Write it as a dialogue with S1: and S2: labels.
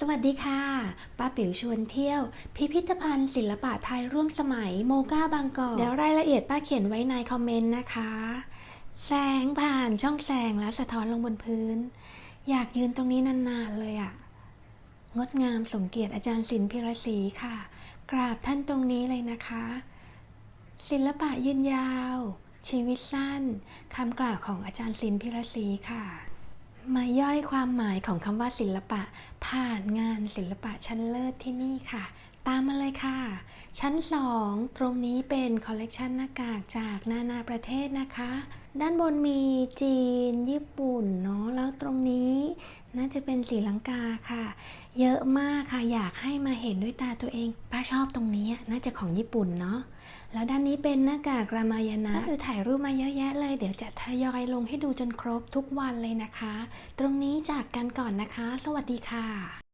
S1: สวัสดีค่ะ ป้าปิ๋วชวนเที่ยว พิพิธภัณฑ์ศิลปะไทยร่วมสมัยโมกาบางกอกเดี๋ยวรายละเอียดป้าเขียนไว้ในคอมเมนต์นะคะ แสงผ่านช่องแสงและสะท้อนลงบนพื้น อยากยืนตรงนี้นานๆเลยอะ่ะ งดงามสมเกียรติอาจารย์ศิลป์พิรศรีค่ะ กราบท่านตรงนี้เลยนะคะ ศิลปะยืนยาว ชีวิตสั้นคำกล่าวของอาจารย์ศิลป์พิรศรีค่ะ มาย่อยความหมายของคำว่าศิลปะ ผ่านงานศิลปะชั้นเลิศที่นี่ค่ะ ตามมาเลยค่ะ ชั้น 2 ตรงนี้เป็นคอลเลกชันหน้ากากจากนานาประเทศนะคะ ด้านบนมีจีน ญี่ปุ่นเนาะแล้วตรงนี้น่าจะเป็นสีลังกาค่ะ เยอะมากค่ะ อยากให้มาเห็นด้วยตาตัวเอง ป้าชอบตรงนี้น่าจะของญี่ปุ่นเนาะแล้วด้านนี้เป็นหน้ากากรามายณะก็คือถ่ายรูปมาเยอะแยะเลย เดี๋ยวจะทยอยลงให้ดูจนครบทุกวันเลยนะคะ ตรงนี้จากกันก่อนนะคะ สวัสดีค่ะ